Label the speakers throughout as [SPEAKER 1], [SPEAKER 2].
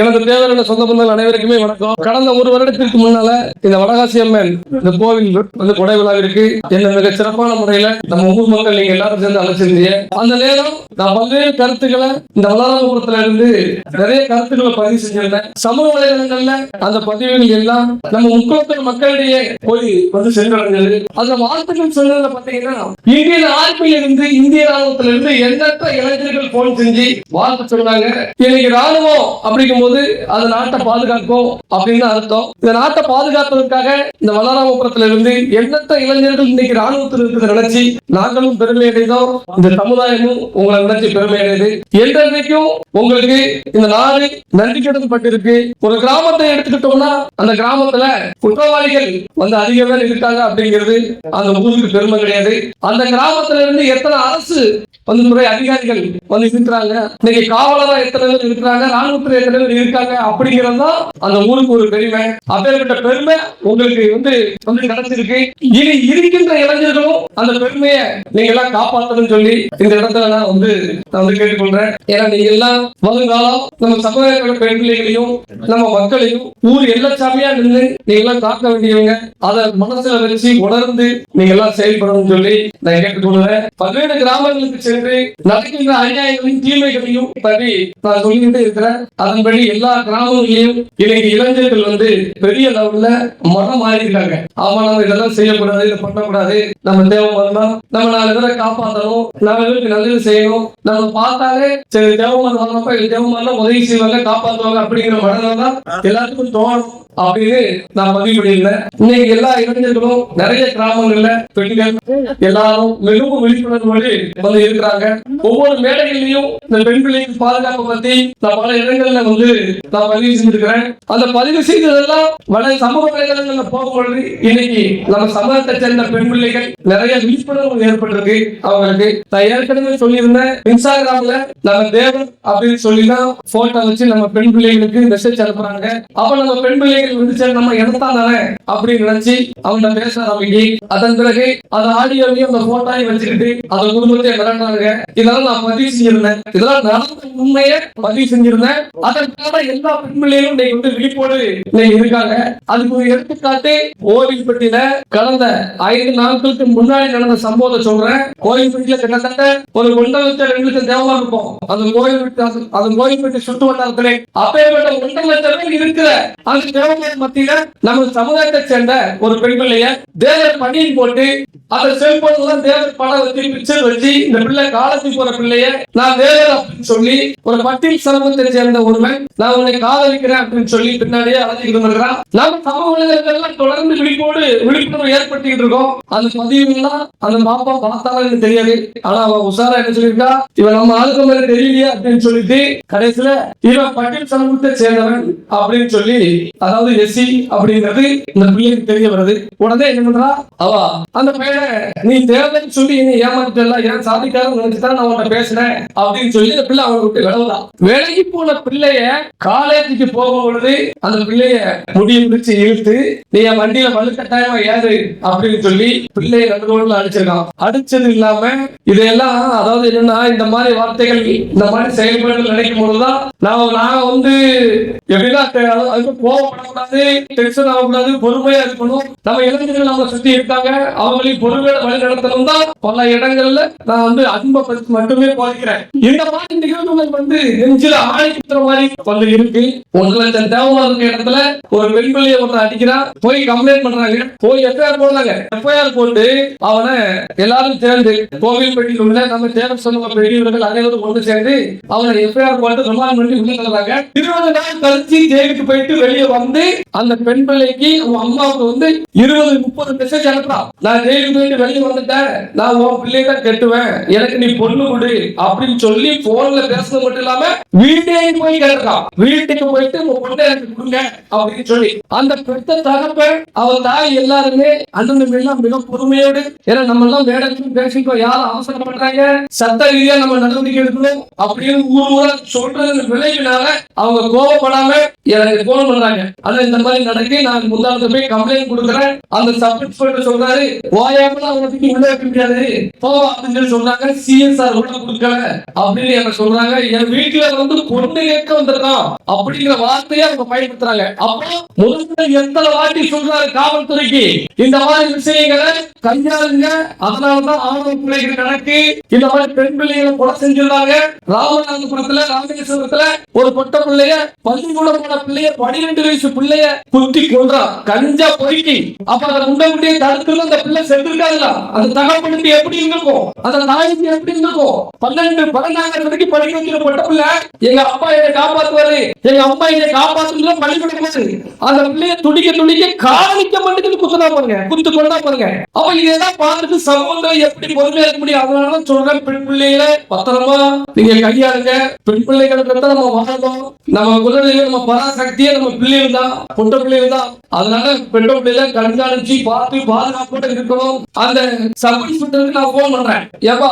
[SPEAKER 1] எனது தேவையான சொந்த பந்தங்கள் அனைவருக்குமே வணக்கம். கடந்த ஒரு வருடத்திற்கு முன்னால இந்த வடகாசி அம்மன் இந்த கோவில் வந்து கொடை விழாவிற்கு என்ன மிக சிறப்பான முறையில நம்ம ஊர் மக்கள் நீங்க எல்லாரும் சேர்ந்து அழைச்சிருந்தீங்க. அந்த நேரம் நான் பல்வேறு கருத்துக்களை இந்த வளராமபுரத்துல இருந்து நிறைய கருத்துக்களை பதிவு செஞ்சிருந்தேன். சமூக வலைதளங்கள்ல அந்த பதிவுகள் எல்லாம் நம்ம முக்குளத்தூர் மக்களிடையே போய் வந்து சென்றடைஞ்சது. அதுல வாழ்த்துக்கள் சொன்னதுல பாத்தீங்கன்னா இந்திய ஆர்மியில இருந்து இந்திய ராணுவத்துல இருந்து எண்ணற்ற இளைஞர்கள் போன் செஞ்சு வாழ்த்து சொன்னாங்க. இன்னைக்கு ராணுவம் அப்படிங்கும் போது அது நாட்டை பாதுகாக்கும் அப்படின்னு அர்த்தம். இந்த நாட்டை பாதுகாப்பதற்காக இந்த வல்லாராமபுரத்துல இருந்து எண்ணற்ற இளைஞர்கள் இன்னைக்கு ராணுவத்தில் இருக்கிறத நினைச்சு நாங்களும் பெருமை அடைந்தோம். இந்த சமுதாயமும் உங்களை நினைச்சு பெருமை அடையுது. என்றைக்கும் உங்களுக்கு இந்த நாடு நன்றி கடன் பட்டிருக்கு ஒரு கிராமத்தை எடுத்துக்கிட்டோம்னா அந்த கிராமத்துல குற்றவாளிகள் வந்து அதிக பேர் இருக்காங்க அப்படிங்கிறது அந்த ஊருக்கு பெருமை கிடையாது. அந்த கிராமத்துல இருந்து எத்தனை அரசு வந்து துறை அதிகாரிகள் வந்து இருக்கிறாங்க? இன்னைக்கு காவலரா எத்தனை பேர் இருக்கிறாங்க? ராணுவத்துல எத்தனை பேர் இருக்காங்க அப்படிங்கிறது தான் அந்த ஊருக்கு ஒரு பெருமை. அப்பேற்பட்ட பெருமை உங்களுக்கு வந்து வந்து கிடைச்சிருக்கு. இனி இருக்கின்ற இளைஞர்களும் அந்த பெருமையை நீங்க எல்லாம் காப்பாற்றணும்னு சொல்லி இந்த இடத்துல நான் வந்து நான் வந்து கேட்டுக்கொள்றேன். ஏன்னா நீங்க எல்லாம் வருங்காலம் நம்ம சமுதாயத்தோட பெண் பிள்ளைகளையும் நம்ம மக்களையும் ஊர் எல்லாச்சாமியா நின்று நீங்க எல்லாம் காக்க வேண்டியவங்க. அதை மனசுல வச்சு உணர்ந்து நீங்க எல்லாம் செயல்படணும்னு சொல்லி நான் கேட்டுக்கொள்றேன். பல்வேறு கிராமங்களுக்கு சென்று நடக்கின்ற அநியாயங்களையும் தீமைகளையும் பற்றி நான் சொல்லிக்கிட்டே இருக்கிறேன். அதன்படி எல்லா கிராமங்களிலும் இன்னைக்கு இளைஞர்கள் வந்து பெரிய லெவல்ல மனம் மாறி ஆமா நம்ம இதெல்லாம் செய்யக்கூடாது இதை பண்ணக்கூடாது. நம்ம தேவை வரலாம் நம்ம நாலு பேரை காப்பாற்றணும் நாலு பேருக்கு நல்லது செய்யணும். நம்ம பார்த்தாலே சரி தேவமான் வரப்ப இது தேவமான் உதவி செய்வாங்க காப்பாற்றுவாங்க அப்படிங்கிற மனநிலை தான் எல்லாத்துக்கும் தோணும் அப்படின்னு நான் பதிவு பண்ணியிருந்தேன். இன்னைக்கு எல்லா இளைஞர்களும் நிறைய கிராமங்கள்ல பெண்கள் எல்லாரும் மிகவும் விழிப்புணர்வோடு வந்து இருக்கிறாங்க. ஒவ்வொரு மேடைகள்லயும் இந்த பெண் பிள்ளைகள் பாதுகாப்பு பத்தி நான் பல இடங்கள்ல வந்து நான் பதிவு செஞ்சிருக்கிறேன் அந்த பதிவு செய்ததெல்லாம் வட சமூக வலைதளங்கள்ல போகும்பொழுது இன்னைக்கு நம்ம சமூகத்தை சேர்ந்த பெண் பிள்ளைகள் நிறைய விழிப்புணர்வு ஏற்பட்டிருக்கு. அவங்களுக்கு நான் ஏற்கனவே சொல்லியிருந்தேன் இன்ஸ்டாகிராம்ல நம்ம தேவன் அப்படின்னு சொல்லி தான் போட்டோ வச்சு நம்ம பெண் பிள்ளைகளுக்கு மெசேஜ் அனுப்புறாங்க. அப்ப நம்ம பெண் பிள்ளைகள் வந்து சரி நம்ம இடத்தான் தானே அப்படின்னு நினைச்சு அவங்க பேச ஆரம்பிக்கி அதன் பிறகு அந்த ஆடியோவையும் அந்த போட்டோவையும் வச்சுக்கிட்டு அந்த குடும்பத்தை விளையாடுறாங்க இதெல்லாம் நான் பதிவு செய்யிருந்தேன் இதெல்லாம் நடந்த உண்மையை பதிவு செஞ்சிருந்தேன். அதற்கான எல்லா பெண்களையும் பிள்ளைகளும் இன்னைக்கு வந்து விழிப்போடு இருக்காங்க. அதுக்கு ஒரு எடுத்துக்காட்டு கோவில்பட்டியில கடந்த ஐந்து நாட்களுக்கு முன்னாடி நடந்த சம்பவத்தை சொல்றேன். கோவில்பட்டியில கிட்டத்தட்ட ஒரு ஒன்றரை லட்சம் ரெண்டு லட்சம் தேவமா இருக்கும் அந்த கோவில்பட்டி அந்த கோவில்பட்டி சுற்று வட்டாரத்திலே அப்பேற்பட்ட ஒன்றரை லட்சம் பேர் இருக்கிற அந்த தேவமார் மத்தியில நம்ம சமுதாயத்தை சேர்ந்த ஒரு பெண் பிள்ளைய தேவர் பணியின் போட்டு அந்த செல்போன் தேவர் படம் பிக்சர் வச்சு இந்த பிள்ளை காலத்துக்கு போற பிள்ளைய நான் தேவர் அப்படின்னு சொல்லி ஒரு பட்டியல் சமூகத்தை சேர்ந்த ஒருவன் நான் உன்னை காதலிக்கிறேன் அப்படின்னு சொல்லி பின்னாடியே அழைச்சிட்டு வந்துருக்கான் நம்ம சமூக தொடர்ந்து விழிப்போடு விழிப்புணர்வு ஏற்படுத்திக்கிட்டு இருக்கோம். அந்த பதிவுலாம் அந்த மாப்பா பார்த்தாலும் எனக்கு தெரியாது. ஆனா அவன் உஷாரா என்ன சொல்லியிருக்கா? இவன் நம்ம ஆளுக்கு மாதிரி தெரியலையே அப்படின்னு சொல்லிட்டு கடைசியில இவன் பட்டியல் சமூகத்தை சேர்ந்தவன் அப்படின்னு சொல்லி அதாவது எஸ்சி அப்படிங்கிறது இந்த பிள்ளைக்கு தெரிய வருது. உடனே என்ன பண்றா? அவ அந்த பையன் நீ தேவைன்னு சொல்லி நீ ஏமாத்திட்டல ஏன் சாதிக்காரன் நினைச்சுதான் நான் உன்கிட்ட பேசினேன் அப்படின்னு சொல்லி இந்த பிள்ளை அவங்க விட்டு விளவுதான் விலகி போன பிள்ளைய காலேஜுக்கு போகும் பொழுது அந்த பிள்ளைய முடிய முடிச்சு இழுத்து நீ என் வண்டியில வலு கட்டாயமா ஏறு அப்படின்னு சொல்லி பிள்ளைய ரெண்டு நடுவோடு அடிச்சிருக்கான். அடிச்சது இல்லாம இதெல்லாம் அதாவது என்னன்னா இந்த மாதிரி வார்த்தைகள் இந்த மாதிரி செயல்பாடுகள் நினைக்கும் பொழுதுதான் நான் நாங்க வந்து எப்படின்னா அதுக்கு கோவப்படக்கூடாது டென்ஷன் ஆகக்கூடாது பொறுமையா இருக்கணும். நம்ம இளைஞர்கள் நம்ம சுத்தி இருக்காங்க அவங்களையும் பொறுமையோட வழிநடத்தலும் தான் பல இடங்கள்ல நான் வந்து அன்பை மட்டுமே பாதிக்கிறேன் இந்த மாதிரி நிகழ்வுகள் வந்து நெஞ்சில ஆணைக்குற மாதிரி பல இருக்கு. ஒன்று லட்சம் தேவமா இருக்க இடத்துல ஒரு பெண் பிள்ளைய ஒருத்தர் அடிக்கிறான். போய் கம்ப்ளைண்ட் பண்றாங்க. போய் எஃப்ஐஆர் போடுறாங்க. எஃப்ஐஆர் போட்டு அவனை எல்லாரும் சேர்ந்து கோவில்பட்டியில் உள்ள நம்ம தேவை சொன்ன பெரியவர்கள் அனைவரும் ஒன்று சேர்ந்து அவனை எஃப்ஐஆர் போட்டு ரிமாண்ட் பண்ணி உள்ள தள்ளுறாங்க. இருபது நாள் கழிச்சு ஜெயிலுக்கு போயிட்டு வெளியே வந்து அந்த பெண் பிள்ளைக்கு அவங்க அம்மாவுக்கு வந்து இருபது முப்பது மெசேஜ் அனுப்புறான். நான் ஜெயிலுக்கு போயிட்டு வெளியே வந்துட்டேன் நான் உன் பிள்ளைய தான் கட்டுவேன். எனக்கு நீ பொண்ணு கொடு அப்படின்னு சொல்லி போன்ல பேசுறது மட்டும் இல்லாம வீட்டையும் போய் கேட்கிறான் வீட்டுக்கு போயிட்டு உங்க பொண்ணு எனக்கு கொடுங்க அப்படின்னு சொல்லி. அந்த பெத்த தகப்ப அவன் தாய் எல்லாருமே அண்ணன் எல்லாம் மிக பொறுமையோடு ஏன்னா நம்ம எல்லாம் வேடத்துக்கு பேசிக்கோ யாரும் அவசரப்படுறாங்க சட்ட ரீதியா நம்ம நடவடிக்கை எடுக்கணும் அப்படின்னு ஊர் ஊரா சொல்றது விளைவினால அவங்க கோபப்படாம எனக்கு போன் பண்றாங்க. ஆனா இந்த மாதிரி நடக்கி நான் முந்தானத்தை போய் கம்ப்ளைண்ட் கொடுக்குறேன். அந்த சப் இன்ஸ்பெக்டர் சொல்றாரு உள்ள போ அப்படின்னு சொல்றாங்க. சிஎஸ்ஆர் உள்ள கொடுக்கல. அப்படின்னு சொல்றாங்க. என் வீட்டுல வந்து பொண்ணு கேட்க வந்திருக்கான். அப்படிங்கிற வார்த்தையை அவங்க பயன்படுத்துறாங்க. முதல்ல எத்தனை வாட்டி சொல்றாரு காவல்துறைக்கு? இந்த மாதிரி விஷயங்களை கையாளுங்க. அதனாலதான் ஆணவ பிள்ளைகள் கணக்கு. இந்த மாதிரி பெண் பிள்ளைகளை கொலை செஞ்சிருந்தாங்க. ராமநாதபுரத்துல ராமேஸ்வரத்துல ஒரு பொட்ட பிள்ளைய பள்ளிக்கூடம் போன பிள்ளைய பனிரெண்டு வயசு பிள்ளைய குத்தி கொன்றான். கஞ்சா பொறுக்கி. அப்ப அதை முன்னே தடுத்துல அந்த பிள்ளை சென்று செத்துருக்காதுல அந்த தகவலுக்கு எப்படி இருந்திருக்கும் அந்த நாய்க்கு எப்படி இருந்திருக்கும் பன்னெண்டு பன்னெண்டாயிரம் வரைக்கும் படிக்க வைக்கிற பொட்ட பிள்ளை எங்க அப்பா என்னை காப்பாத்துவாரு. எங்க அம்மா என்னை காப்பாத்துன்னு பள்ளிக்கூடம் போகுது அந்த பிள்ளைய துடிக்க துடிக்க காணிக்க மாட்டேங்குது குத்துனா பாருங்க குத்து கொண்டா பாருங்க. அப்ப இதெல்லாம் பார்த்துட்டு சமூகம் எப்படி பொறுமையா இருக்க முடியும்? அதனாலதான் சொல்றேன் பெண் பிள்ளைகளை பத்திரமா நீங்க கையாளுங்க பெண் பிள்ளைகளுக்கு தான் நம்ம வாழணும் நம்ம குழந்தைங்க நம்ம பராசக்தியே நம்ம பிள்ளைகள் தான் பொட்ட பிள்ளைகள் தான். அதனால பெண் பிள்ளைகளை கண்காணிச்சு பார்த்து பாதுகாப்போட இருக்கணும். அந்த சப் இன்ஸ்பெக்டருக்கு நான் போன் பண்றேன். ஏப்பா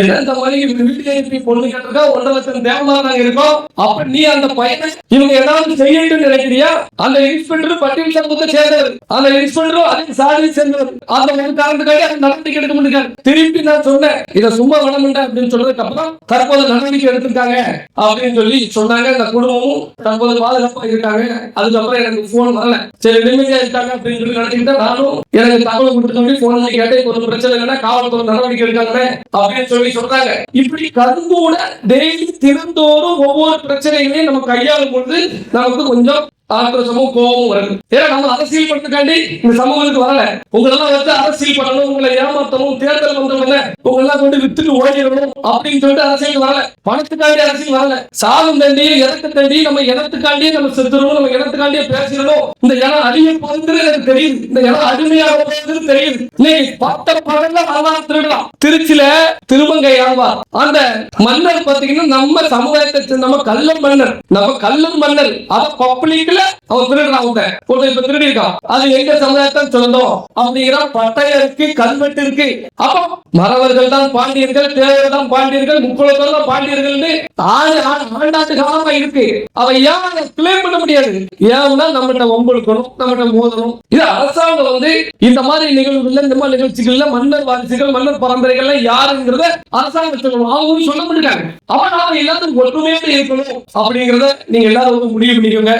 [SPEAKER 1] என்ன இந்த மாதிரி வீட்டுல எப்படி பொண்ணு கேட்டிருக்கா? ஒன்றரை லட்சம் தேவமா நாங்க இருக்கோம் அப்ப நீ அந்த பையனை இவங்க ஏதாவது செய்யணும்னு நினைக்கிறியா? அந்த இன்ஸ்பெக்டர் பட்டியல் சமூகத்தை சேர்ந்தவர் அந்த இன்ஸ்பெக்டரும் அதே சாதியை சேர்ந்தவர். அந்த ஒரு காரணத்துக்காக அந்த நடவடிக்கை எடுக்க முடியாது திருப்பி நான் சொன்னேன் இதை சும்மா விடமாட்டேன் அப்படின்னு சொன்னதுக்கு அப்புறம் தற்போது நடவடிக்கை எடுத்திருக்காங்க அப்படின்னு சொல்லி சொன்னாங்க. அந்த குடும்பமும் தற்போது பாதுகாப்பா இருக்காங்க. அதுக்கப்புறம் எனக்கு போன் வரல. சரி நிம்மதியா இருக்காங்க அப்படின்னு சொல்லி நினைச்சுக்கிட்டு நானும் எனக்கு தகவல் கொடுத்த சொல்லி போன் பண்ணி கேட்டேன் ஒரு பிரச்சனை இல்லைன்னா காவல்துறை நடவடிக்கை எடுக்காங்க அப்படின்னு சொல்லி சொல்றாங்க. இப்படி கரும்புட டெய்லி தினந்தோறும் ஒவ்வொரு பிரச்சனைகளையும் நம்ம கையாளும் பொழுது நமக்கு கொஞ்சம் ஆக்ரோஷமும் கோபமும் வருது. ஏன்னா நம்ம அரசியல் பண்ணதுக்காண்டி இந்த சமூகத்துக்கு வரல. உங்களெல்லாம் வந்து அரசியல் பண்ணணும் உங்களை ஏமாத்தணும் தேர்தல் வந்தவங்க உங்களெல்லாம் கொண்டு வித்துட்டு ஓடிடணும் அப்படின்னு சொல்லிட்டு அரசியல் வரல. பணத்துக்காண்டி அரசியல் வரல. சாதம் தண்டி இறக்க தண்டி நம்ம இனத்துக்காண்டியே நம்ம செத்துறோம் நம்ம இனத்துக்காண்டியே பேசிடணும். இந்த இனம் அழிய போகுதுன்னு எனக்கு தெரியுது. இந்த இனம் அடிமையாக போகுதுன்னு தெரியுது. இன்னைக்கு பார்த்த படங்கள் வரலாறு திருடலாம் திருச்சியில திருமங்கை ஆழ்வார் அந்த மன்னர் பாத்தீங்கன்னா நம்ம சமுதாயத்தை நம்ம கள்ளன் மன்னர். நம்ம கள்ளன் மன்னர். அத பப்ளிக்ல அவன் திருடுறான் அவங்க ஒருத்தர் இப்ப திருடி இருக்கான். அது எங்க சமுதாயத்தான் சொந்தம். அப்படிங்கிற பட்டையருக்கு கல்வெட்டு இருக்கு அப்போ மறவர்கள் தான் பாண்டியர்கள் தேவர் தான் பாண்டியர்கள் முக்குளத்தோர் தான் பாண்டியர்கள்னு ஆறு ஆண்டாண்டு காலமா இருக்கு. அவ ஏன் கிளைம் பண்ண முடியாது? ஏன்னா நம்மகிட்ட வம்புழுக்கணும் நம்மகிட்ட மோதணும். இது அரசாங்கம் வந்து இந்த மாதிரி நிகழ்வுகள்ல இந்த மாதிரி நிகழ்ச்சிகள்ல மன்னர் வாரிசுகள் மன்னர் பரம்பரைகள்ல யாருங்கிறத அரசாங்கம் சொல்லணும். அவங்க சொல்ல முடியாது அவன் நாம எல்லாத்துக்கும் ஒற்றுமையோட இருக்கணும். அப்படிங்கறத நீங்க எல்லாரும் முடிவு பண்ணிக்கோங்க.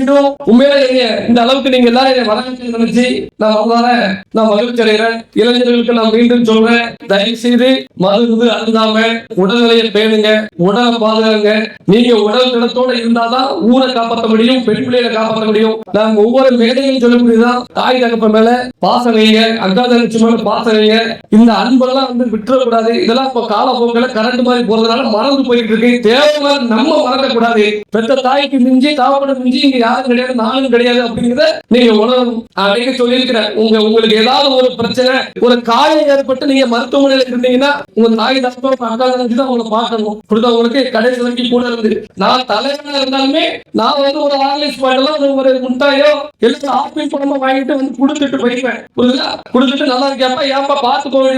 [SPEAKER 1] மீண்டும் உண்மையில நீங்க இந்த அளவுக்கு நீங்க எல்லாரும் என்னை வரவேற்று நினைச்சு நான் வந்தால நான் மகிழ்ச்சி அடைகிறேன். இளைஞர்களுக்கு நான் மீண்டும் சொல்றேன் தயவு செய்து மருந்து அருந்தாம உடல்நிலையை பேணுங்க உடலை பாதுகாங்க. நீங்க உடல் திடத்தோட இருந்தாதான் ஊரை காப்பாற்ற முடியும் பெண் பிள்ளைகளை காப்பாற்ற முடியும். நாங்க ஒவ்வொரு மேடையும் சொல்ல முடியுதான் தாய் தகப்ப மேல பாசம் வைங்க அக்கா தங்கச்சி மேல பாசம் வைங்க. இந்த அன்பெல்லாம் வந்து விட்டுறக்கூடாது. இதெல்லாம் இப்ப காலப்போக்கில் கரண்ட் மாதிரி போறதுனால மறந்து போயிட்டு இருக்கு. தேவையான நம்ம மறக்கக்கூடாது. பெத்த தாய்க்கு மிஞ்சி தாவப்பட மிஞ்சி இங்க யாரும் கிடையாது நானும் கிடையாது அப்படிங்கிறத நீங்க உணரணும். அன்னைக்கு சொல்லியிருக்கிறேன். உங்க உங்களுக்கு ஏதாவது ஒரு பிரச்சனை ஒரு காயம் ஏற்பட்டு நீங்க மருத்துவமனையில இருந்தீங்கன்னா உங்க தாய் தகப்ப அக்கா தான் உங்களை பார்க்கணும். கொடுத்த உங்களுக்கு கடைசி வரைக்கும் கூட இருந்து நான் தலைவனா இருந்தாலுமே நான் வந்து ஒரு ஆர்லிஸ் பாயிண்ட் ஒரு முட்டாயோ எல்லாம் ஆப்பிள் பழமா வாங்கிட்டு வந்து கொடுத்துட்டு போயிருவேன் புரியுதா? கொடுத்துட்டு நல்லா இருக்கியாப்பா ஏன்பா பார்த்து போக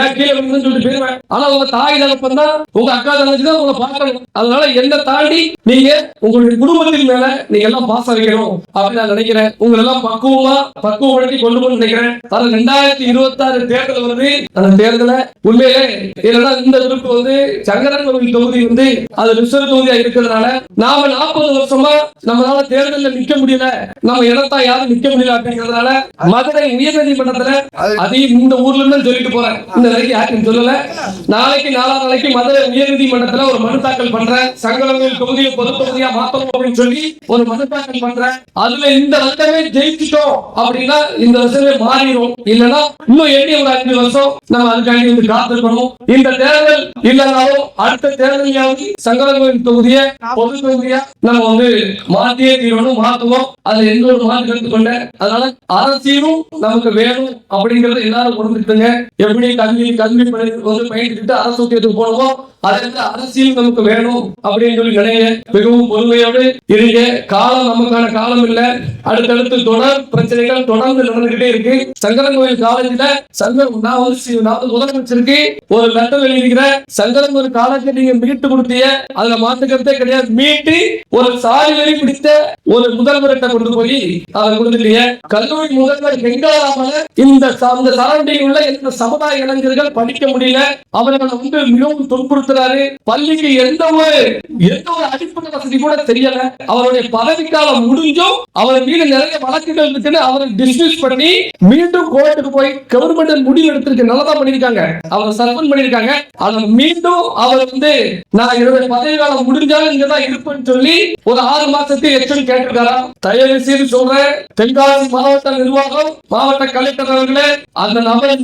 [SPEAKER 1] ஏன் கீழே விழுந்துன்னு சொல்லிட்டு போயிருவேன் ஆனா உங்க தாய் தகப்பன் தான் உங்க அக்கா தங்கச்சி தான் உங்களை பார்க்கணும். அதனால என்ன தாண்டி நீங்க உங்களுடைய குடும்பத்தின் மேல நீங்க எல்லாம் பாசம் வைக்கணும் அப்படின்னு நான் நினைக்கிறேன். உங்களை எல்லாம் பக்குவமா பக்குவப்படுத்தி கொண்டு போய் நினைக்கிறேன். அது ரெண்டாயிரத்தி இருபத்தி ஆறு தேர்தல் வருது அந்த தேர்தல உண்மையிலே என்னன்னா இந்த விருப்பு வந்து சங்கரன் கோவில் தொகுதி வந்து அது ரிசர்வ் தொகுதியா இருக்கிறதுனால நாம நாற்பது வருஷமா நம்மளால தேர்தல்ல நிக்க முடியல. நம்ம இடத்தா யாரும் நிக்க முடியல அப்படிங்கிறதுனால மதுரை உயர்நீதிமன்றத்துல அதையும் இந்த ஊர்ல இருந்து சொல்லிட்டு போறேன். இந்த வரைக்கும் யாருக்கும் சொல்லல. நாளைக்கு நாலாம் நாளைக்கு மதுரை உயர்நீதிமன்றத்துல ஒரு மனு தாக்கல் பண்றேன். சங்கரங்கள் தொகுதியை பொது தொகுதியா மாத்தணும் அப்படின்னு சொல்லி ஒரு மனு தாக்கல் பண்றேன். அதுல இந்த வருஷமே ஜெயிச்சிட்டோம் அப்படின்னா இந்த வருஷமே மாறிடும் இல்லைன்னா இன்னும் எண்ணி ஒரு அஞ்சு வருஷம் நம்ம அதுக்காண்டி வந்து காத்திருக்கணும் இந்த தேர்தல் இல்லைனாலும் அடுத்த தேர்தலையாவது சங்கரங்கள் தொகுதியை பொது தொகுதியா நம்ம வந்து மாத்தியே தீரணும் மாத்துவோம். அது எந்த ஒரு மாற்று கருத்து கொண்ட அதனால அரசியலும் நமக்கு வேணும் அப்படிங்கறது எல்லாரும் உணர்ந்துட்டுங்க எப்படி கல்வி கல்வி வந்து பயிர்ந்துட்டு அரசு உத்தியத்துக்கு போனோமோ அதற்கு அரசியல் நமக்கு வேணும் அப்படின்னு சொல்லி நினைங்க. மிகவும் பொறுமையோடு இருங்க. காலம் நம்ம நமக்கான காலம் இல்ல. அடுத்தடுத்து தொடர் பிரச்சனைகள் தொடர்ந்து நடந்துகிட்டே இருக்கு. சங்கரங்கோயில் காலேஜ்ல சங்கர் நான் வந்து நான் முதலமைச்சருக்கு ஒரு லெட்டர் எழுதிக்கிறேன் சங்கரங்கோயில் காலேஜ் நீங்க மீட்டு கொடுத்தீங்க. அதுல மாத்துக்கிறதே கிடையாது. மீட்டு ஒரு சாலை வரி பிடித்த ஒரு முதல்வர்கிட்ட கொண்டு போய் அதை கொடுத்துட்டீங்க. கல்லூரி முதல்வர் வெங்கடாமல இந்த அந்த இந்த சரௌண்டிங் உள்ள எந்த சமுதாய இளைஞர்கள் படிக்க முடியல. அவர்களை வந்து மிகவும் துன்புறுத்துறாரு. பள்ளிக்கு எந்த ஒரு எந்த ஒரு அடிப்படை வசதி கூட தெரியல. அவருடைய பதவிக்கால பதவிக்காலம் முடிஞ்சும் அவர் மீது நிறைய வழக்குகள் இருக்குன்னு அவரை டிஸ்மிஸ் பண்ணி மீண்டும் கோர்ட்டுக்கு போய் கவர்மெண்ட் முடிவு எடுத்திருக்கு. நல்லதா பண்ணிருக்காங்க அவரை சஸ்பெண்ட் பண்ணிருக்காங்க ஆனா மீண்டும் அவர் வந்து நான் என்னுடைய பதவி காலம் முடிஞ்சாலும் இங்கதான் இருப்பேன்னு சொல்லி ஒரு ஆறு மாசத்துக்கு எச்சரிக்கை கேட்டிருக்காராம் தயவு செய்து சொல்றேன். தென்காசி மாவட்ட நிர்வாகம் மாவட்ட கலெக்டர் அவர்களே அந்த நபர்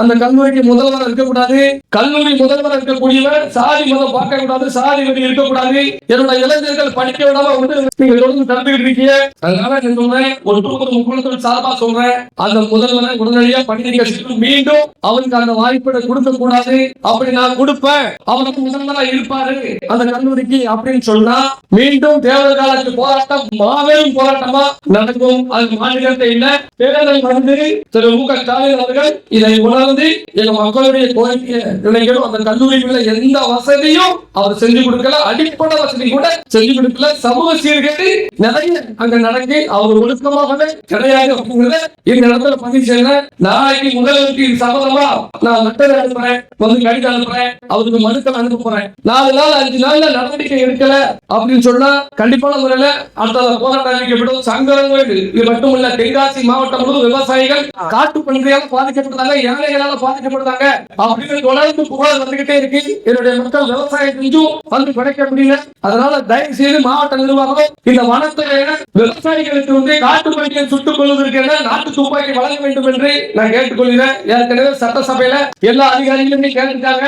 [SPEAKER 1] அந்த கல்லூரிக்கு முதல்வர் இருக்கக்கூடாது. கல்லூரி முதல்வர் இருக்கக்கூடியவர் சாதி மதம் பார்க்க கூடாது சாதி வரி இருக்கக்கூடாது. என்னோட இளைஞர்கள் படிக்க விடாம வந்து நீங்க தொடர்ந்து தடுத்துக்கிட்டு இருக்கீங்க அதனால நான் சொல்றேன் ஒரு குடும்பத்து முக்குளத்தில் சார்பா சொல்றேன். அந்த முதல்வரை உடனடியா பணி நீங்க மீண்டும் அவருக்கு அந்த வாய்ப்பை கொடுக்க கூடாது. அப்படி நான் கொடுப்பேன். அவருக்கு முதல்வரா இருப்பாரு. அந்த கல்லூரிக்கு அப்படின்னு சொன்னா மீண்டும் தேர்தல் காலத்து போராட்டம் மாபெரும் போராட்டமா நடக்கும். அது மாநிலத்தை இல்ல தேர்தல் வந்து திரு மு க ஸ்டாலின் அவர்கள் இதை உணர்ந்து எங்க மக்களுடைய கோரிக்கை நினைக்கிறோம் அந்த கல்லூரிக்குள்ள எந்த வசதியும் அவர் செஞ்சு கொடுக்கல. அடிப்படை வசதி கூட செஞ்சு கொடுக்கல. சமூக சீர்கேடு நிறைய அங்க நடந்து அவர் ஒழுக்கமாகவே கிடையாது அப்படிங்கிறத இந்த இடத்துல பதிவு செய்யறேன் நாளைக்கு முதல்வருக்கு இது நான் லெட்டர் அனுப்புறேன். வந்து கடிதம் அனுப்புறேன். அவருக்கு மனுக்கள் அனுப்ப போறேன். நாலு நாள் அஞ்சு நாள்ல நடவடிக்கை எடுக்கல அப்படின்னு சொன்னா கண்டிப்பான முறையில அடுத்த போராட்டம் அறிவிக்கப்படும். சங்கரங்கள் இது மட்டுமல்ல தென்காசி மாவட்டம் முழுவதும் விவசாயிகள் காட்டு பன்றியால் பாதிக்கப்பட்டாங்க யானைகளால பாதிக்கப்பட்டாங்க அப்படின்னு தொடர்ந்து புகழ் வந்துகிட்டே இருக்கு. என்னுடைய மக்கள் விவசாயம் செஞ்சும் வந்து கிடைக்க முடியல. அதனால தயவு செய்து மாவட்ட நிர்வாகம் இந்த விவசாயிகளுக்கு வந்து காட்டு பன்றியை சுட்டுக் கொள்வதற்கு என நாட்டு துப்பாக்கி வழங்க வேண்டும் என்று நான் கேட்டுக்கொள்கிறேன். ஏற்கனவே சட்டசபையில எல்லா அதிகாரிகளுமே கேட்டுட்டாங்க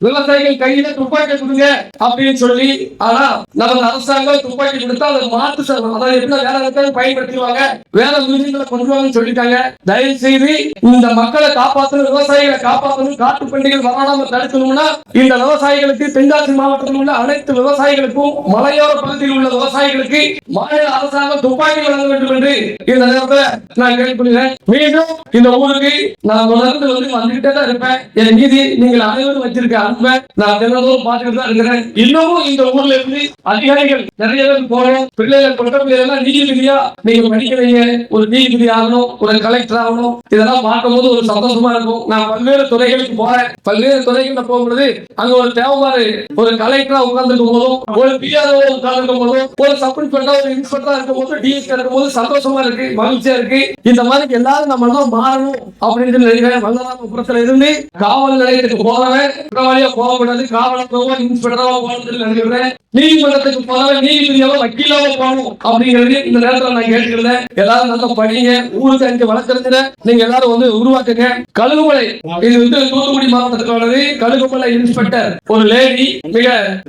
[SPEAKER 1] விவசாயிகள் கையில துப்பாக்கி கொடுங்க அப்படின்னு சொல்லி ஆனா நமது அரசாங்கம் துப்பாக்கி கொடுத்தா அதை மாத்து அதாவது எப்படி வேற இடத்துல பயன்படுத்திடுவாங்க. வேற உயிரினங்களை கொண்டுவாங்கன்னு சொல்லிட்டாங்க தயவு செய்து இந்த மக்களை காப்பாற்றணும் விவசாயிகளை காப்பாற்றணும் காட்டு பண்டிகள் வராம தடுக்கணும்னா இந்த விவசாயிகளுக்கு தென்காசி மாவட்டத்தில் உள்ள அனைத்து விவசாயிகளுக்கும் மலையோர பகுதியில் உள்ள விவசாயிகளுக்கு மாநில அரசாங்கம் துப்பாக்கி வழங்க வேண்டும் என்று இந்த நேரத்தை நான் கேட்டுக்கொள்கிறேன். மீண்டும் இந்த ஊருக்கு நான் தொடர்ந்து வந்து வந்துகிட்டே தான் இருப்பேன். என் மீதி நீங்கள் அனைவரும் வச்சிருக்க அன்பை நான் தினந்தோறும் பார்த்துட்டு தான் இருக்கிறேன். இன்னமும் இந்த ஊர்ல இருந்து அதிகாரிகள் நிறைய பேர் போறோம் பிள்ளைகள் பொட்ட பிள்ளைகள் நீதிபதியா நீங்க படிக்க வைங்க ஒரு நீதிபதி ஆகணும் ஒரு கலெக்டர் ஆகணும். இதெல்லாம் பார்க்கும்போது ஒரு சந்தோஷமா இருக்கும். நான் பல்வேறு துறைகளுக்கு போறேன். பல்வேறு துறைகள்ல போகும்போது அங்க ஒரு தேவமாறு ஒரு கலெக்டரா உட்கார்ந்துருக்கும் போதும் ஒரு பிஆர்ஓ உட்கார்ந்துருக்கும் போதும் ஒரு சப் இன்ஸ்பெக்டர் ஒரு இன்ஸ்பெக்டரா இருக்கும் போது டிஎஸ்பி இருக்கும் போது சந்தோஷமா இருக்கு மகிழ்ச்சியா இருக்கு. இந்த மாதிரி எல்லாரும் நம்ம எல்லாம் மாறணும் அப்படின்னு நினைக்கிறேன். வல்லராமபுரத்துல இருந்து காவல் நிலையத்துக்கு போறவன் குற்றவாளியா போகக்கூடாது காவலராவோ இன்ஸ்பெக்டராவோ போகணும்னு நினைக்கிறேன் நீதிமன்றத்துக்கு போறவன் நீதிபதியாவோ வக்கீலாவோ போகணும் அப்படிங்கிறது இந்த நேரத்துல நான் கேட்டுக்கிறேன் எல்லாரும் நல்லா படிங்க. ஊருக்கு அஞ்சு வழக்கறிஞரை நீங்க எல்லாரும் வந்து உருவாக்குங்க. கழுகுமலை. இது வந்து தூத்துக்குடி மாவட்டத்துக்கானது கழுகுமலை இன்ஸ்பெக்டர் ஒரு லேடி மிக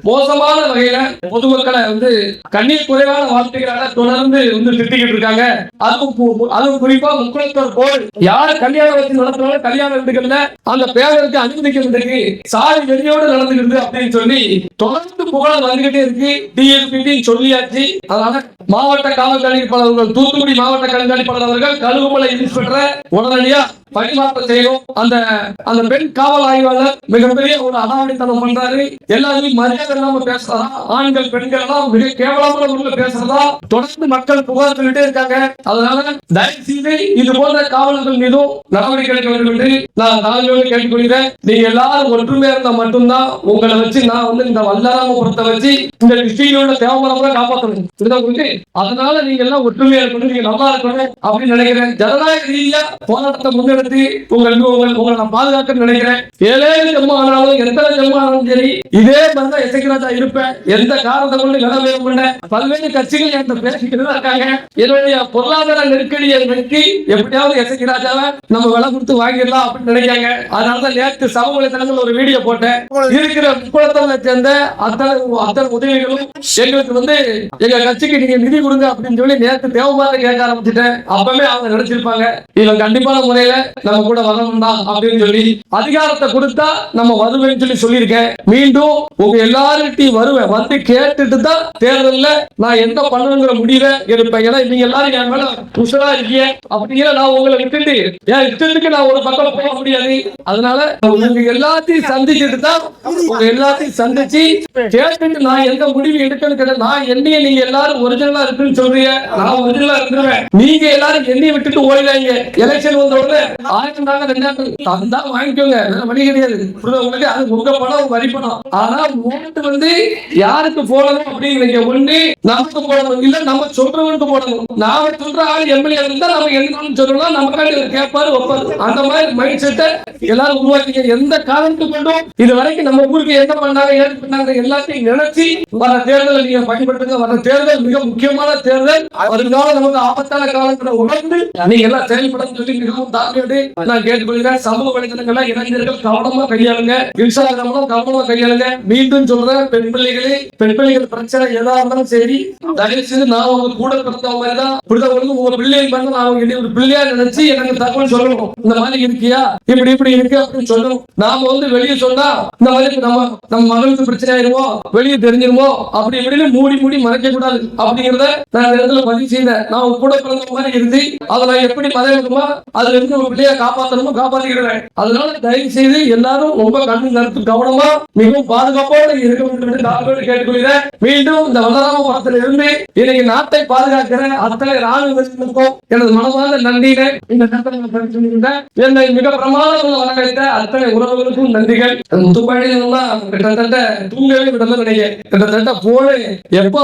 [SPEAKER 1] மோசமான வகையில பொதுமக்களை வந்து கண்ணீர் குறைவான வார்த்தைகளால தொடர்ந்து வந்து திட்டிக்கிட்டு இருக்காங்க. அதுவும் அதுவும் குறிப்பா முக்குளத்தோர் போல் யார் கல்யாணம் வச்சு நடத்துறாலும் கல்யாண வீடுகள்ல அந்த பேரருக்கு அனுமதிக்கிறதுக்கு சாலை வெளியோடு நடந்துக்கிறது அப்படின்னு சொல்லி தொடர்ந்து புகழ் வந்துகிட்டு இருக்கு. டிஎஸ்பி சொல்லியாச்சு. அதனால மாவட்ட காவல் கண்காணிப்பாளர்கள் தூத்துக்குடி மாவட்ட கண்காணிப்பாளர் அவர்கள் கழுகுமலை இன்ஸ்பெக்டரை உடனடியா பரிமாற்றம் செய்யும் அந்த அந்த பெண் காவல் ஆய்வாளர் மிகப்பெரிய ஒரு அடாவடித்தனம் பண்றாரு. எல்லாருமே மரியாதை இல்லாம பேசுறதா? ஆண்கள் பெண்கள் எல்லாம் மிக கேவலமான முறையில் பேசுறதா? தொடர்ந்து மக்கள் புகார் சொல்லிட்டே இருக்காங்க. அதனால தயவு செய்து இது போன்ற காவலர்கள் மீதும் நடவடிக்கை எடுக்க வேண்டும் என்று நான் தாழ்மையோடு கேட்டுக்கொள்கிறேன். நீங்க எல்லாரும் ஒற்றுமையா இருந்தா மட்டும்தான் உங்களை வச்சு நான் வந்து இந்த வல்லாராமபுரத்தை வச்சு இந்த டிஸ்ட்ரிக்ட்ல உள்ள தேவமரம் காப்பாற்றணும் இதுதான் உங்களுக்கு? அதனால நீங்க எல்லாம் ஒற்றுமையா இருக்கணும். நீங்க நல்லா இருக்கணும் அப்படின்னு நினைக்கிறேன். ஜனநாயக ரீதியா போராட்டத்தை முன்னெடுத்து உங்கள் அனுபவங்கள் உங்களை நான் பாதுகாக்க நினைக்கிறேன். ஏழே ஜென்மம் ஆனாலும் எத்தனை ஜென்மம் ஆனாலும் சரி இதே மாதிரி தான் எசைக்கராஜா இருப்பேன். எந்த காரணத்தை கொண்டு இடம் வேணும் பல்வேறு கட்சிகள் என்கிட்ட பேசிக்கிட்டு தான் இருக்காங்க. என்னுடைய பொருளாதார நெருக்கடியை நிறுத்தி எப்படியாவது எசைக்கராஜாவை நம்ம விலை கொடுத்து வாங்கிடலாம் அப்படின்னு நினைக்காங்க. அதனாலதான் நேற்று சமூக ஒரு வீடியோ போட்டேன். இருக்கிற முக்குளத்தவங்களை சேர்ந்த அத்தனை அத்தனை உதவிகளும் எங்களுக்கு வந்து எங்க கட்சிக்கு நீங்க நிதி கொடுங்க அப்படின்னு சொல்லி நேற்று தேவமாதிரி கேட்க ஆரம்பிச்சுட்டேன். அப்பவே அவங்க நினைச்சிருப்பாங்க. இவங்க கண்டிப்பான முறையில நம்ம கூட வரணும்டா அப்படின்னு சொல்லி அதிகாரத்தை கொடுத்தா நம்ம வருவேன்னு சொல்லி சொல்லியிருக்கேன். மீண்டும் உங்க எல்லார்கிட்டையும் வருவேன். வந்து கேட்டுட்டு தான் தேர்தல்ல நான் என்ன பண்ணணுங்கிற முடிவை எடுப்பேன். ஏன்னா நீங்க எல்லாரும் என் மேல உஷரா இருக்கீங்க. அப்படிங்கிற நான் உங்களை விட்டுட்டு என் இஷ்டத்துக்கு நான் ஒரு பக்கம் போக முடியாது. அதனால உங்க எல்லாத்தையும் சந்திச்சுட்டு தான் உங்க எல்லாத்தையும் சந்திச்சு கேட்டுட்டு நான் எந்த முடிவு எடுக்கணும் நான் என்னைய நீங்க எல்லாரும் ஒரிஜினலா இருக்குன்னு சொல்றீங்க. நான் ஒரிஜினலா இருக்கிறேன் நீங்க எல்லாரும் என்னைய விட்டுட்டு ஓடிடாங்க எலெக்ஷன் வந்த உடனே ஆயிரம் நாங்க ரெண்டாயிரம். தந்தா வாங்கிக்கோங்க. வழி கிடையாது. உங்களுக்கு அது உங்க பணம் வரி பணம். ஆனா ஓட்டு வந்து யாருக்கு போடணும் அப்படின்னு ஒண்ணு நமக்கு போடணும். இல்ல நம்ம சொல்றவனுக்கு போடணும். நாம சொல்ற ஆள் எம்எல்ஏ இருந்தா நம்ம என்ன சொல்லலாம். நமக்காண்டி கேட்பாரு வைப்பாரு. அந்த மாதிரி மைண்ட் செட்டை எல்லாரும் உருவாக்கிங்க. எந்த காரணத்து கொண்டும் இது வரைக்கும் நம்ம ஊருக்கு என்ன பண்ணாங்க ஏது பண்ணாங்க எல்லாத்தையும் நினைச்சு வர தேர்தலை நீங்க பயன்படுத்துங்க. வர தேர்தல் மிக முக்கியமான தேர்தல். அதனால நமக்கு ஆபத்தான காலத்துல உணர்ந்து நீங்க எல்லாம் செயல்படும் சொல்லி மிகவும் நான் கேட்டுக்கொள்கிறேன். சமூக வலைதளங்கள்ல இளைஞர்கள் கவனமா கையாளுங்க. இன்ஸ்டாகிராமும் கவனமா கையாளுங்க. மீண்டும் சொல்றேன் பெண் பிள்ளைகளே பெண் பிள்ளைகள் பிரச்சனை எதா இருந்தாலும் சரி தயவு செய்து நான் உங்க கூட பிறந்த மாதிரி தான் இப்படிதான் வந்து உங்க பிள்ளைகள் பண்ண நான் அவங்க ஒரு பிள்ளையா நினைச்சு எனக்கு தகவல் சொல்லணும். இந்த மாதிரி இருக்கியா? இப்படி இப்படி இருக்கு அப்படின்னு சொல்லணும். நாம வந்து வெளியே சொன்னா இந்த மாதிரி நம்ம நம்ம மகளுக்கு பிரச்சனை ஆயிருவோம் வெளியே தெரிஞ்சிருமோ அப்படி இப்படின்னு மூடி மூடி மறைக்க கூடாது அப்படிங்கறத நான் இந்த இடத்துல பதிவு செய்தேன். நான் உங்க கூட பிறந்த மாதிரி இருந்து அதை நான் எப்படி பதவிக்குமா அதுல இருந்து பிள்ளைய காப்பாத்தணுமோ காப்பாத்திக்கிறேன். அதனால தயவு செய்து எல்லாரும் ரொம்ப கண்ணு கருத்து கவனமா மிகவும் பாதுகாப்போடு இருக்க வேண்டும் என்று தாழ்வோடு கேட்டுக்கொள்கிறேன். மீண்டும் இந்த வளராமபுரத்தில் இருந்து இன்னைக்கு நாட்டை பாதுகாக்கிற அத்தனை ராணுவ எனது மனமார்ந்த நன்றிகளை இந்த நேரத்தில் என்னை மிக பிரமாதமாக வரவழைத்த அத்தனை உறவுகளுக்கும் நன்றிகள். துப்பாக்கிலாம் கிட்டத்தட்ட தூங்கவே விடல நினைக்க கிட்டத்தட்ட போனு எப்போ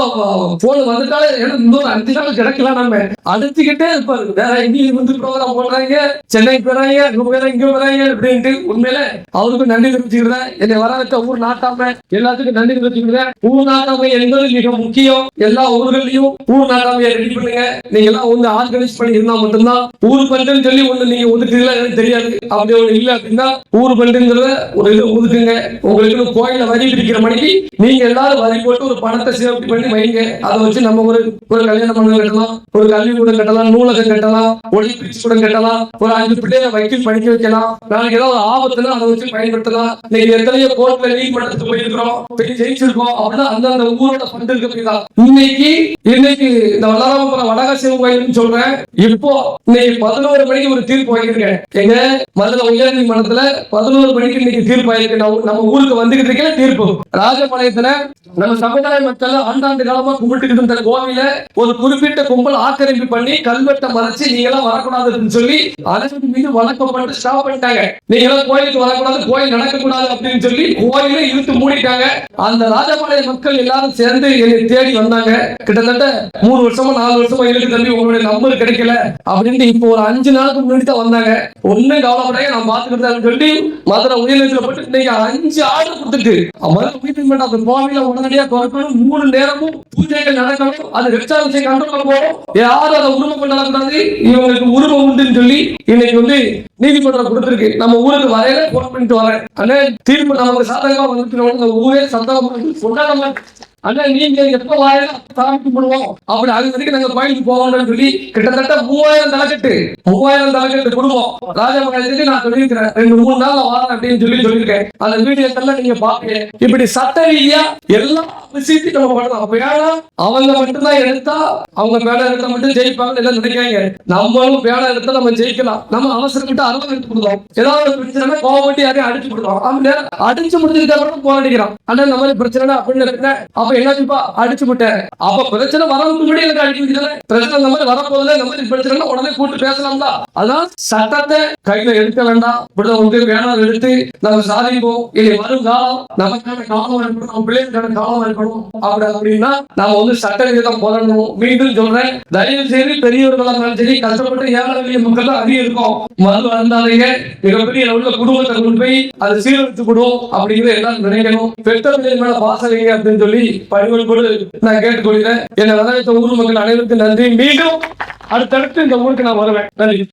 [SPEAKER 1] போன் வந்துட்டாலே எனக்கு இன்னொரு அஞ்சு நாள் கிடைக்கலாம் நம்ம. அடிச்சுக்கிட்டே இருப்பாரு. வேற எங்கேயும் வந்து ப்ரோக்ராம் போடுறாங்க. சென்னைக்கு வராங்க இங்க போறாங்க இங்க வராங்க அப்படின்ட்டு உண்மையில அவருக்கும் நன்றி தெரிவிச்சுக்கிறேன். என்னை வராத ஊர் நாட்டாம எல்லாத்துக்கும் நன்றி தெரிவிச்சுக்கிறேன். ஊர் நாட்டாமை என்பது மிக முக்கியம். எல்லா ஊர்களையும் ஊர் நாட்டாமையை ரெடி பண்ணுங்க. நீங்க எல்லாம் ஒண்ணு ஆர்கனைஸ் பண்ணி இருந்தா மட்டும்தான் ஊர் பண்டுன்னு சொல்லி ஒண்ணு நீங்க ஒதுக்குறீங்களா எனக்கு தெரியாது. அப்படி ஒண்ணு இல்ல அப்படின்னா ஊர் பண்டுங்கிறத ஒரு இது ஒதுக்குங்க. உங்களுக்கு கோயில வரி பிடிக்கிற மணிக்கு நீங்க எல்லாரும் வரி போட்டு ஒரு பணத்தை சேஃப்டி பண்ணி வைங்க. அதை வச்சு நம்ம ஒரு ஒரு கல்யாணம் பண்ண கட்டலாம் ஒரு கல்வி கட்டலாம் நூலகம் கட்டலாம் ஒளி பிரிச்சு கூட கட்டலாம் ஒரு அஞ்சு பிள்ளைய வக்கீல் படிக்க வைக்கலாம். நாளைக்கு ஏதாவது ஆபத்துல அதை வச்சு பயன்படுத்தலாம். இன்னைக்கு எத்தனையோ கோர்ட்ல லீவ் நீதிமன்றத்துக்கு போயிருக்கிறோம். போய் ஜெயிச்சிருக்கோம். அப்படின்னா அந்தந்த ஊரோட ஃபண்ட் இருக்க போய்தான் இன்னைக்கு இன்னைக்கு இந்த வல்லாரம்பரம் வடகாசிவம் கோயில்னு சொல்றேன். இப்போ இன்னைக்கு பதினோரு மணிக்கு ஒரு தீர்ப்பு வாங்கியிருக்கேன். எங்க? மதுரை உயர் நீதிமன்றத்துல பதினோரு மணிக்கு இன்னைக்கு தீர்ப்பு வாங்கியிருக்கேன். நம்ம ஊருக்கு வந்துகிட்டு இருக்கேன். தீர்ப்பு. ராஜபாளையத்துல நம்ம சமுதாய மக்கள் ஆண்டாண்டு காலமா கும்பிட்டு இருந்த கோவில ஒரு குறிப்பிட்ட கும்பல் ஆக்கிரமிப்பு பண்ணி கல்வெட்டை மறைச்சு நீங்க எல்லாம் வரக்கூடாதுன்னு சொல்லி அரசு மீது வழக்கப்பட்டு பண்ணிட்டு ஸ்டாப் பண்ணிட்டாங்க. நீங்க கோயிலுக்கு வரக்கூடாது கோயில் நடக்கக்கூடாது அப்படின்னு சொல்லி கோயிலை இழுத்து மூடிட்டாங்க. அந்த ராஜபாளைய மக்கள் எல்லாரும் சேர்ந்து என்னை தேடி வந்தாங்க. கிட்டத்தட்ட மூணு வருஷமா நாலு வருஷமா இருக்கு தம்பி உங்களுடைய நம்பர் கிடைக்கல அப்படின்ட்டு இப்போ ஒரு அஞ்சு நாளுக்கு முன்னாடி தான் வந்தாங்க. ஒண்ணும் கவலைப்படாங்க நான் பாத்துக்கிட்டேன் சொல்லி மதுரை உயர்நீதியில போட்டு இன்னைக்கு அஞ்சு ஆர்டர் கொடுத்துட்டு மதுரை உயர்நீதிமன்றம் அந்த கோவில உடனடியா திறக்கணும். மூணு நேரமும் பூஜைகள் நடக்கணும். அது ரெச்சாரிசை கண்ட்ரோல் போகும் யாரும் அதை உருவம் கொண்டாடக்கூடாது இவங்களுக்கு உருவம் உண்டுன்னு சொல்லி இன்னைக்கு இன்னைக்கு வந்து நீதிமன்றம் கொடுத்துருக்கு. நம்ம ஊருக்கு வரையில போன் பண்ணிட்டு வரேன் அண்ணே தீர்ப்பு நமக்கு சாதகமா வந்துட்டு உங்க ஊரே சந்தோஷம் கொண்டாடலாம் அண்ணா நீங்க எப்ப வாயில சாமி கும்பிடுவோம் அப்படி அது வரைக்கும் நாங்க கோயிலுக்கு போவோம்னு சொல்லி கிட்டத்தட்ட மூவாயிரம் தலைக்கட்டு மூவாயிரம் தலைக்கட்டு குடும்பம் ராஜமகாலத்துக்கு நான் சொல்லியிருக்கிறேன் ரெண்டு மூணு நாள் வாரம் அப்படின்னு சொல்லி சொல்லியிருக்கேன். அந்த வீடியோக்கெல்லாம் நீங்க பாப்பீங்க இப்படி சட்ட ரீதியா எல்லா விஷயத்தையும் நம்ம பண்ணலாம். அப்ப ஏன்னா அவங்க மட்டும்தான் எடுத்தா அவங்க பேட எடுத்தா மட்டும் ஜெயிப்பாங்க எல்லாம் நினைக்காங்க நம்மளும் பேட எடுத்தா நம்ம ஜெயிக்கலாம். நம்ம அவசரப்பட்டு அறுபது எடுத்து கொடுத்தோம் ஏதாவது ஒரு பிரச்சனை கோவப்பட்டு யாரையும் அடிச்சு கொடுத்தோம் அப்படின்னு அடிச்சு முடிஞ்சதுக்கு அப்புறம் போன் அண்ணா இந்த மாதிரி பிரச்சனை அப்படின்னு இருக்கேன் அப்ப எல்லாத்தையும் அடிச்சு விட்டேன் அப்ப பிரச்சனை வரதுக்கு முன்னாடி எனக்கு அடிச்சு விட்டேன் பிரச்சனை இந்த மாதிரி வரப்போதுல இந்த மாதிரி பிரச்சனை உடனே கூட்டு பேசலாம்ல. அதான் சட்டத்தை கையில எடுக்க வேண்டாம். இப்படிதான் உங்க வேணாம் எடுத்து நம்ம சாதிப்போம். இனி வரும் காலம் நமக்கான காலம் இருக்கணும். நம்ம பிள்ளைகளுக்கான காலம் இருக்கணும். அப்படி அப்படின்னா நாம வந்து சட்ட விகிதம் போடணும் மீண்டும் சொல்றேன். தயவு செய்து பெரியவர்களா இருந்தாலும் சரி கஷ்டப்பட்டு ஏழை எளிய மக்கள் தான் அதிகம் இருக்கும் மது வந்தாலேயே மிகப்பெரிய உள்ள குடும்பத்தை கொண்டு போய் அதை சீரழித்து விடும் அப்படிங்கிறத எல்லாம் நினைக்கணும். பெற்றோர்கள் மேல பாசம் அப்படின்னு சொல்லி பணிகள் கூட நான் கேட்டுக்கொள்கிறேன். என்னை வரவேற்ற ஊர் மக்கள் அனைவருக்கும் நன்றி. மீண்டும் அடுத்தடுத்து இந்த ஊருக்கு நான் வருவேன். நன்றி.